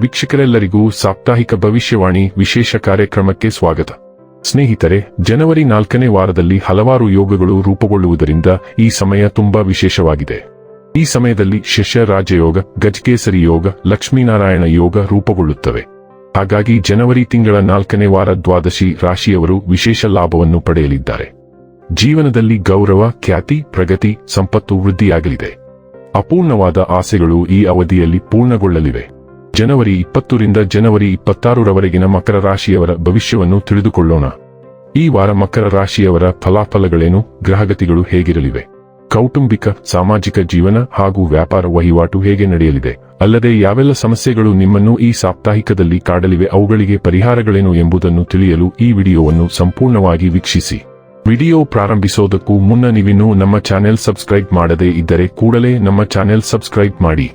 ವೀಕ್ಷಕರೆಲ್ಲರಿಗೂ ಸಾಪ್ತಾಹಿಕ ಭವಿಷ್ಯವಾಣಿ ವಿಶೇಷ ಕಾರ್ಯಕ್ರಮಕ್ಕೆ ಸ್ವಾಗತ. ಸ್ನೇಹಿತರೆ, ಜನವರಿ ನಾಲ್ಕನೇ ವಾರದಲ್ಲಿ ಹಲವಾರು ಯೋಗಗಳು ರೂಪುಗೊಳ್ಳುವುದರಿಂದ ಈ ಸಮಯ ತುಂಬಾ ವಿಶೇಷವಾಗಿದೆ. ಈ ಸಮಯದಲ್ಲಿ ಶಶ ರಾಜಯೋಗ, ಗಜಕೇಸರಿ ಯೋಗ, ಲಕ್ಷ್ಮೀನಾರಾಯಣ ಯೋಗ ರೂಪುಗೊಳ್ಳುತ್ತವೆ. ಹಾಗಾಗಿ ಜನವರಿ ತಿಂಗಳ ನಾಲ್ಕನೇ ವಾರ ದ್ವಾದಶಿ ರಾಶಿಯವರು ವಿಶೇಷ ಲಾಭವನ್ನು ಪಡೆಯಲಿದ್ದಾರೆ. ಜೀವನದಲ್ಲಿ ಗೌರವ, ಖ್ಯಾತಿ, ಪ್ರಗತಿ, ಸಂಪತ್ತು ವೃದ್ಧಿಯಾಗಲಿದೆ. ಅಪೂರ್ಣವಾದ ಆಸೆಗಳು ಈ ಅವಧಿಯಲ್ಲಿ ಪೂರ್ಣಗೊಳ್ಳಲಿವೆ. ಜನವರಿ ಇಪ್ಪತ್ತರಿಂದ ಜನವರಿ ಇಪ್ಪತ್ತಾರರವರೆಗಿನ ಮಕರ ರಾಶಿಯವರ ಭವಿಷ್ಯವನ್ನು ತಿಳಿದುಕೊಳ್ಳೋಣ. ಈ ವಾರ ಮಕರ ರಾಶಿಯವರ ಫಲಾಫಲಗಳೇನು? ಗ್ರಹಗತಿಗಳು ಹೇಗಿರಲಿವೆ? ಕೌಟುಂಬಿಕ, ಸಾಮಾಜಿಕ ಜೀವನ ಹಾಗೂ ವ್ಯಾಪಾರ ವಹಿವಾಟು ಹೇಗೆ ನಡೆಯಲಿದೆ? ಅಲ್ಲದೆ ಯಾವೆಲ್ಲ ಸಮಸ್ಯೆಗಳು ನಿಮ್ಮನ್ನು ಈ ಸಾಪ್ತಾಹಿಕದಲ್ಲಿ ಕಾಡಲಿವೆ? ಅವುಗಳಿಗೆ ಪರಿಹಾರಗಳೇನು ಎಂಬುದನ್ನು ತಿಳಿಯಲು ಈ ವಿಡಿಯೋವನ್ನು ಸಂಪೂರ್ಣವಾಗಿ ವೀಕ್ಷಿಸಿ. ವಿಡಿಯೋ ಪ್ರಾರಂಭಿಸೋದಕ್ಕೂ ಮುನ್ನ ನೀವಿನ್ನೂ ನಮ್ಮ ಚಾನೆಲ್ ಸಬ್ಸ್ಕ್ರೈಬ್ ಮಾಡದೇ ಇದ್ದರೆ ಕೂಡಲೇ ನಮ್ಮ ಚಾನೆಲ್ ಸಬ್ಸ್ಕ್ರೈಬ್ ಮಾಡಿ.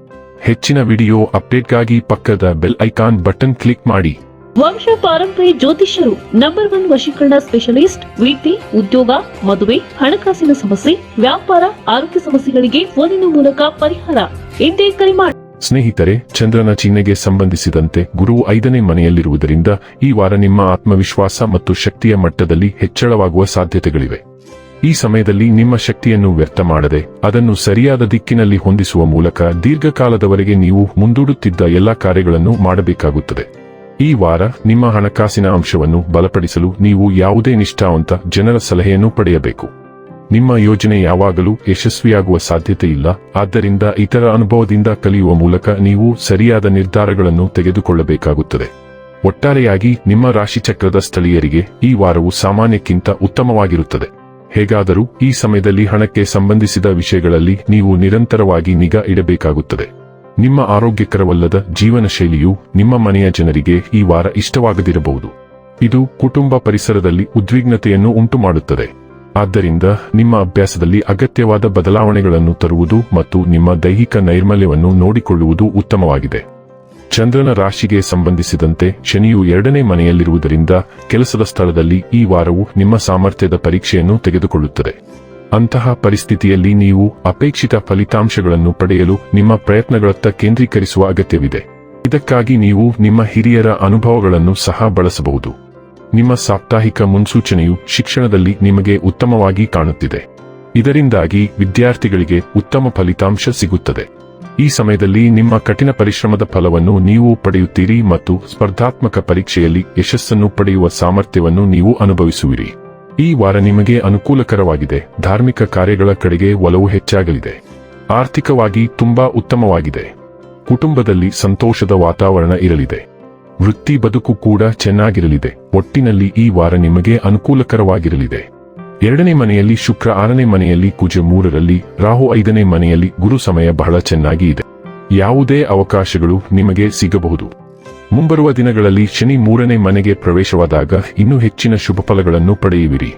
ಹೆಚ್ಚಿನ ವಿಡಿಯೋ ಅಪ್ಡೇಟ್ಗಾಗಿ ಪಕ್ಕದ ಬೆಲ್ ಐಕಾನ್ ಬಟನ್ ಕ್ಲಿಕ್ ಮಾಡಿ. ವಂಶ ಪಾರಂಪರ್ಯ ಜ್ಯೋತಿಷ್ಯರು ನಂಬರ್ ಒನ್ ವಶೀಕರಣ ಸ್ಪೆಷಲಿಸ್ಟ್ ವಿದ್ಯೆ ಉದ್ಯೋಗ ಮದುವೆ ಹಣಕಾಸಿನ ಸಮಸ್ಯೆ ವ್ಯಾಪಾರ ಆರೋಗ್ಯ ಸಮಸ್ಯೆಗಳಿಗೆ ಫೋನಿನ ಮೂಲಕ ಪರಿಹಾರ. ಎಂದೇ ಕರೆ ಮಾಡಿ ಸ್ನೇಹಿತರೆ ಚಂದ್ರನ ಚಿಹ್ನೆಗೆ ಸಂಬಂಧಿಸಿದಂತೆ ಗುರು ಐದನೇ ಮನೆಯಲ್ಲಿರುವುದರಿಂದ ಈ ವಾರ ನಿಮ್ಮ ಆತ್ಮವಿಶ್ವಾಸ ಮತ್ತು ಶಕ್ತಿಯ ಮಟ್ಟದಲ್ಲಿ ಹೆಚ್ಚಳವಾಗುವ ಸಾಧ್ಯತೆಗಳಿವೆ. ಈ ಸಮಯದಲ್ಲಿ ನಿಮ್ಮ ಶಕ್ತಿಯನ್ನು ವ್ಯರ್ಥ ಮಾಡದೆ ಅದನ್ನು ಸರಿಯಾದ ದಿಕ್ಕಿನಲ್ಲಿ ಹೊಂದಿಸುವ ಮೂಲಕ ದೀರ್ಘಕಾಲದವರೆಗೆ ನೀವು ಮುಂದೂಡುತ್ತಿದ್ದ ಎಲ್ಲಾ ಕಾರ್ಯಗಳನ್ನು ಮಾಡಬೇಕಾಗುತ್ತದೆ. ಈ ವಾರ ನಿಮ್ಮ ಹಣಕಾಸಿನ ಅಂಶವನ್ನು ಬಲಪಡಿಸಲು ನೀವು ಯಾವುದೇ ನಿಷ್ಠಾವಂತ ಜನರ ಸಲಹೆಯನ್ನು ಪಡೆಯಬೇಕು. ನಿಮ್ಮ ಯೋಜನೆ ಯಾವಾಗಲೂ ಯಶಸ್ವಿಯಾಗುವ ಸಾಧ್ಯತೆ ಇಲ್ಲ, ಆದ್ದರಿಂದ ಇತರ ಅನುಭವದಿಂದ ಕಲಿಯುವ ಮೂಲಕ ನೀವು ಸರಿಯಾದ ನಿರ್ಧಾರಗಳನ್ನು ತೆಗೆದುಕೊಳ್ಳಬೇಕಾಗುತ್ತದೆ. ಒಟ್ಟಾರೆಯಾಗಿ ನಿಮ್ಮ ರಾಶಿಚಕ್ರದ ಸ್ಥಳೀಯರಿಗೆ ಈ ವಾರವು ಸಾಮಾನ್ಯಕ್ಕಿಂತ ಉತ್ತಮವಾಗಿರುತ್ತದೆ. ಹೇಗಾದರೂ ಈ ಸಮಯದಲ್ಲಿ ಹಣಕ್ಕೆ ಸಂಬಂಧಿಸಿದ ವಿಷಯಗಳಲ್ಲಿ ನೀವು ನಿರಂತರವಾಗಿ ನಿಗಾ ಇಡಬೇಕಾಗುತ್ತದೆ. ನಿಮ್ಮ ಆರೋಗ್ಯಕರವಲ್ಲದ ಜೀವನ ಶೈಲಿಯು ನಿಮ್ಮ ಮನೆಯ ಜನರಿಗೆ ಈ ವಾರ ಇಷ್ಟವಾಗದಿರಬಹುದು. ಇದು ಕುಟುಂಬ ಪರಿಸರದಲ್ಲಿ ಉದ್ವಿಗ್ನತೆಯನ್ನು ಉಂಟುಮಾಡುತ್ತದೆ. ಆದ್ದರಿಂದ ನಿಮ್ಮ ಅಭ್ಯಾಸದಲ್ಲಿ ಅಗತ್ಯವಾದ ಬದಲಾವಣೆಗಳನ್ನು ತರುವುದು ಮತ್ತು ನಿಮ್ಮ ದೈಹಿಕ ನೈರ್ಮಲ್ಯವನ್ನು ನೋಡಿಕೊಳ್ಳುವುದು ಉತ್ತಮವಾಗಿದೆ. ಚಂದ್ರನ ರಾಶಿಗೆ ಸಂಬಂಧಿಸಿದಂತೆ ಶನಿಯು ಎರಡನೇ ಮನೆಯಲ್ಲಿರುವುದರಿಂದ ಕೆಲಸದ ಸ್ಥಳದಲ್ಲಿ ಈ ವಾರವು ನಿಮ್ಮ ಸಾಮರ್ಥ್ಯದ ಪರೀಕ್ಷೆಯನ್ನು ತೆಗೆದುಕೊಳ್ಳುತ್ತದೆ. ಅಂತಹ ಪರಿಸ್ಥಿತಿಯಲ್ಲಿ ನೀವು ಅಪೇಕ್ಷಿತ ಫಲಿತಾಂಶಗಳನ್ನು ಪಡೆಯಲು ನಿಮ್ಮ ಪ್ರಯತ್ನಗಳತ್ತ ಕೇಂದ್ರೀಕರಿಸುವ ಅಗತ್ಯವಿದೆ. ಇದಕ್ಕಾಗಿ ನೀವು ನಿಮ್ಮ ಹಿರಿಯರ ಅನುಭವಗಳನ್ನು ಸಹ ಬಳಸಬಹುದು. ನಿಮ್ಮ ಸಾಪ್ತಾಹಿಕ ಮುನ್ಸೂಚನೆಯು ಶಿಕ್ಷಣದಲ್ಲಿ ನಿಮಗೆ ಉತ್ತಮವಾಗಿ ಕಾಣುತ್ತಿದೆ. ಇದರಿಂದಾಗಿ ವಿದ್ಯಾರ್ಥಿಗಳಿಗೆ ಉತ್ತಮ ಫಲಿತಾಂಶ ಸಿಗುತ್ತದೆ. ಈ ಸಮಯದಲ್ಲಿ ನಿಮ್ಮ ಕಠಿಣ ಪರಿಶ್ರಮದ ಫಲವನ್ನು ನೀವು ಪಡೆಯುತ್ತೀರಿ ಮತ್ತು ಸ್ಪರ್ಧಾತ್ಮಕ ಪರೀಕ್ಷೆಯಲ್ಲಿ ಯಶಸ್ಸನ್ನು ಪಡೆಯುವ ಸಾಮರ್ಥ್ಯವನ್ನು ನೀವು ಅನುಭವಿಸುವಿರಿ. ಈ ವಾರ ನಿಮಗೆ ಅನುಕೂಲಕರವಾಗಿದೆ. ಧಾರ್ಮಿಕ ಕಾರ್ಯಗಳ ಕಡೆಗೆ ಒಲವು ಹೆಚ್ಚಾಗಲಿದೆ. ಆರ್ಥಿಕವಾಗಿ ತುಂಬಾ ಉತ್ತಮವಾಗಿದೆ. ಕುಟುಂಬದಲ್ಲಿ ಸಂತೋಷದ ವಾತಾವರಣ ಇರಲಿದೆ. ವೃತ್ತಿ ಬದುಕು ಕೂಡ ಚೆನ್ನಾಗಿರಲಿದೆ. ಒಟ್ಟಿನಲ್ಲಿ ಈ ವಾರ ನಿಮಗೆ ಅನುಕೂಲಕರವಾಗಿರಲಿದೆ. ಎರಡನೇ ಮನೆಯಲ್ಲಿ ಶುಕ್ರ, ಆರನೇ ಮನೆಯಲ್ಲಿ ಕುಜ ಮೂರರಲ್ಲಿ, ರಾಹು ಐದನೇ ಮನೆಯಲ್ಲಿ ಗುರು ಸಮಯ ಬಹಳ ಚೆನ್ನಾಗಿ ಇದೆ. ಯಾವುದೇ ಅವಕಾಶಗಳು ನಿಮಗೆ ಸಿಗಬಹುದು. ಮುಂಬರುವ ದಿನಗಳಲ್ಲಿ ಶನಿ ಮೂರನೇ ಮನೆಗೆ ಪ್ರವೇಶವಾದಾಗ ಇನ್ನೂ ಹೆಚ್ಚಿನ ಶುಭ ಫಲಗಳನ್ನು ಪಡೆಯುವಿರಿ.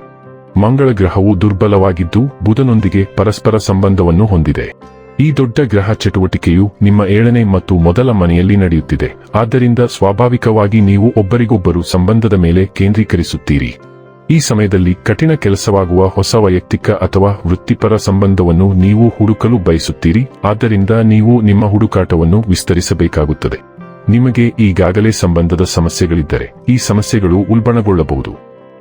ಮಂಗಳ ಗ್ರಹವು ದುರ್ಬಲವಾಗಿದ್ದು ಬುಧನೊಂದಿಗೆ ಪರಸ್ಪರ ಸಂಬಂಧವನ್ನು ಹೊಂದಿದೆ. ಈ ದೊಡ್ಡ ಗ್ರಹ ಚಟುವಟಿಕೆಯು ನಿಮ್ಮ ಏಳನೇ ಮತ್ತು ಮೊದಲ ಮನೆಯಲ್ಲಿ ನಡೆಯುತ್ತಿದೆ. ಆದ್ದರಿಂದ ಸ್ವಾಭಾವಿಕವಾಗಿ ನೀವು ಒಬ್ಬರಿಗೊಬ್ಬರು ಸಂಬಂಧದ ಮೇಲೆ ಕೇಂದ್ರೀಕರಿಸುತ್ತೀರಿ. ಈ ಸಮಯದಲ್ಲಿ ಕಠಿಣ ಕೆಲಸವಾಗುವ ಹೊಸ ವೈಯಕ್ತಿಕ ಅಥವಾ ವೃತ್ತಿಪರ ಸಂಬಂಧವನ್ನು ನೀವು ಹುಡುಕಲು ಬಯಸುತ್ತೀರಿ. ಆದ್ದರಿಂದ ನೀವು ನಿಮ್ಮ ಹುಡುಕಾಟವನ್ನು ವಿಸ್ತರಿಸಬೇಕಾಗುತ್ತದೆ. ನಿಮಗೆ ಈಗಾಗಲೇ ಸಂಬಂಧದ ಸಮಸ್ಯೆಗಳಿದ್ದರೆ ಈ ಸಮಸ್ಯೆಗಳು ಉಲ್ಬಣಗೊಳ್ಳಬಹುದು.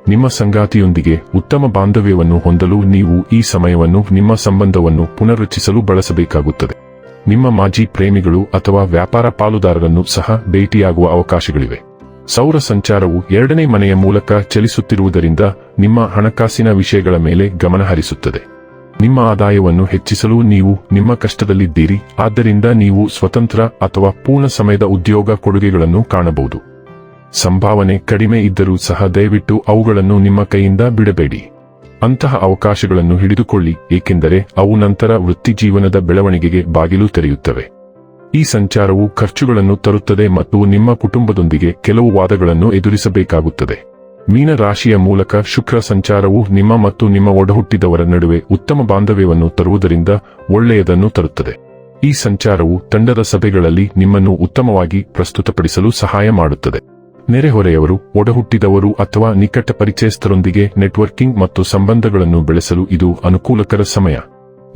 ನಿಮ್ಮ ಸಂಗಾತಿಯೊಂದಿಗೆ ಉತ್ತಮ ಬಾಂಧವ್ಯವನ್ನು ಹೊಂದಲು ನೀವು ಈ ಸಮಯವನ್ನು ನಿಮ್ಮ ಸಂಬಂಧವನ್ನು ಪುನರುಚ್ಚಿಸಲು ಬಳಸಬೇಕಾಗುತ್ತದೆ. ನಿಮ್ಮ ಮಾಜಿ ಪ್ರೇಮಿಗಳು ಅಥವಾ ವ್ಯಾಪಾರ ಪಾಲುದಾರರನ್ನು ಸಹ ಭೇಟಿಯಾಗುವ ಅವಕಾಶಗಳಿವೆ. ಸೌರ ಸಂಚಾರವು ಎರಡನೇ ಮನೆಯ ಮೂಲಕ ಚಲಿಸುತ್ತಿರುವುದರಿಂದ ನಿಮ್ಮ ಹಣಕಾಸಿನ ವಿಷಯಗಳ ಮೇಲೆ ಗಮನಹರಿಸುತ್ತದೆ ನಿಮ್ಮ ಆದಾಯವನ್ನು ಹೆಚ್ಚಿಸಲು ನೀವು ನಿಮ್ಮ ಕಷ್ಟದಲ್ಲಿದ್ದೀರಿ, ಆದ್ದರಿಂದ ನೀವು ಸ್ವತಂತ್ರ ಅಥವಾ ಪೂರ್ಣ ಸಮಯದ ಉದ್ಯೋಗ ಕೊಡುಗೆಗಳನ್ನು ಕಾಣಬಹುದು. ಸಂಭಾವನೆ ಕಡಿಮೆ ಇದ್ದರೂ ಸಹ ದಯವಿಟ್ಟು ಅವುಗಳನ್ನು ನಿಮ್ಮ ಕೈಯಿಂದ ಬಿಡಬೇಡಿ. ಅಂತಹ ಅವಕಾಶಗಳನ್ನು ಹಿಡಿದುಕೊಳ್ಳಿ, ಏಕೆಂದರೆ ಅವು ನಂತರ ವೃತ್ತಿಜೀವನದ ಬೆಳವಣಿಗೆಗೆ ಬಾಗಿಲು ತೆರೆಯುತ್ತವೆ. ಈ ಸಂಚಾರವು ಖರ್ಚುಗಳನ್ನು ತರುತ್ತದೆ ಮತ್ತು ನಿಮ್ಮ ಕುಟುಂಬದೊಂದಿಗೆ ಕೆಲವು ವಾದಗಳನ್ನು ಎದುರಿಸಬೇಕಾಗುತ್ತದೆ. ಮೀನ ರಾಶಿಯ ಮೂಲಕ ಶುಕ್ರ ಸಂಚಾರವು ನಿಮ್ಮ ಮತ್ತು ನಿಮ್ಮ ಒಡಹುಟ್ಟಿದವರ ನಡುವೆ ಉತ್ತಮ ಬಾಂಧವ್ಯವನ್ನು ತರುವುದರಿಂದ ಒಳ್ಳೆಯದನ್ನು ತರುತ್ತದೆ. ಈ ಸಂಚಾರವು ತಂಡದ ಸಭೆಗಳಲ್ಲಿ ನಿಮ್ಮನ್ನು ಉತ್ತಮವಾಗಿ ಪ್ರಸ್ತುತಪಡಿಸಲು ಸಹಾಯ ಮಾಡುತ್ತದೆ. ನೆರೆಹೊರೆಯವರು, ಒಡಹುಟ್ಟಿದವರು ಅಥವಾ ನಿಕಟ ಪರಿಚಯಸ್ಥರೊಂದಿಗೆ ನೆಟ್ವರ್ಕಿಂಗ್ ಮತ್ತು ಸಂಬಂಧಗಳನ್ನು ಬೆಳೆಸಲು ಇದು ಅನುಕೂಲಕರ ಸಮಯ.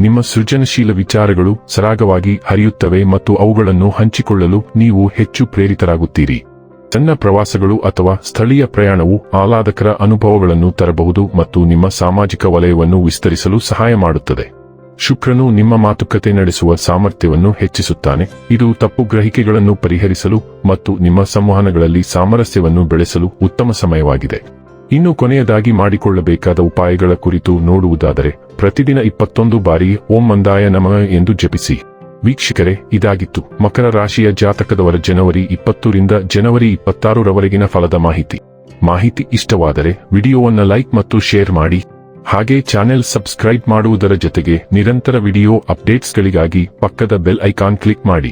ನಿಮ್ಮ ಸೃಜನಶೀಲ ವಿಚಾರಗಳು ಸರಾಗವಾಗಿ ಹರಿಯುತ್ತವೆ ಮತ್ತು ಅವುಗಳನ್ನು ಹಂಚಿಕೊಳ್ಳಲು ನೀವು ಹೆಚ್ಚು ಪ್ರೇರಿತರಾಗುತ್ತೀರಿ. ಸಣ್ಣ ಪ್ರವಾಸಗಳು ಅಥವಾ ಸ್ಥಳೀಯ ಪ್ರಯಾಣವು ಆಹ್ಲಾದಕರ ಅನುಭವಗಳನ್ನು ತರಬಹುದು ಮತ್ತು ನಿಮ್ಮ ಸಾಮಾಜಿಕ ವಲಯವನ್ನು ವಿಸ್ತರಿಸಲು ಸಹಾಯ ಮಾಡುತ್ತದೆ. ಶುಕ್ರನು ನಿಮ್ಮ ಮಾತುಕತೆ ನಡೆಸುವ ಸಾಮರ್ಥ್ಯವನ್ನು ಹೆಚ್ಚಿಸುತ್ತಾನೆ. ಇದು ತಪ್ಪು ಗ್ರಹಿಕೆಗಳನ್ನು ಪರಿಹರಿಸಲು ಮತ್ತು ನಿಮ್ಮ ಸಂವಹನಗಳಲ್ಲಿ ಸಾಮರಸ್ಯವನ್ನು ಬೆಳೆಸಲು ಉತ್ತಮ ಸಮಯವಾಗಿದೆ. ಇನ್ನು ಕೊನೆಯದಾಗಿ ಮಾಡಿಕೊಳ್ಳಬೇಕಾದ ಉಪಾಯಗಳ ಕುರಿತು ನೋಡುವುದಾದರೆ ಪ್ರತಿದಿನ ಇಪ್ಪತ್ತೊಂದು ಬಾರಿ ಓಂ ಮಂದಾಯ ನಮಃ ಎಂದು ಜಪಿಸಿ. ವೀಕ್ಷಕರೇ, ಇದಾಗಿತ್ತು ಮಕರ ರಾಶಿಯ ಜಾತಕದವರ ಜನವರಿ ಇಪ್ಪತ್ತರಿಂದ ಜನವರಿ ಇಪ್ಪತ್ತಾರರವರೆಗಿನ ಫಲದ ಮಾಹಿತಿ. ಮಾಹಿತಿ ಇಷ್ಟವಾದರೆ ವಿಡಿಯೋವನ್ನು ಲೈಕ್ ಮತ್ತು ಶೇರ್ ಮಾಡಿ. ಹಾಗೆ ಚಾನೆಲ್ ಸಬ್ಸ್ಕ್ರೈಬ್ ಮಾಡುವುದರ ಜೊತೆಗೆ ನಿರಂತರ ವಿಡಿಯೋ ಅಪ್ಡೇಟ್ಸ್ಗಳಿಗಾಗಿ ಪಕ್ಕದ ಬೆಲ್ ಐಕಾನ್ ಕ್ಲಿಕ್ ಮಾಡಿ.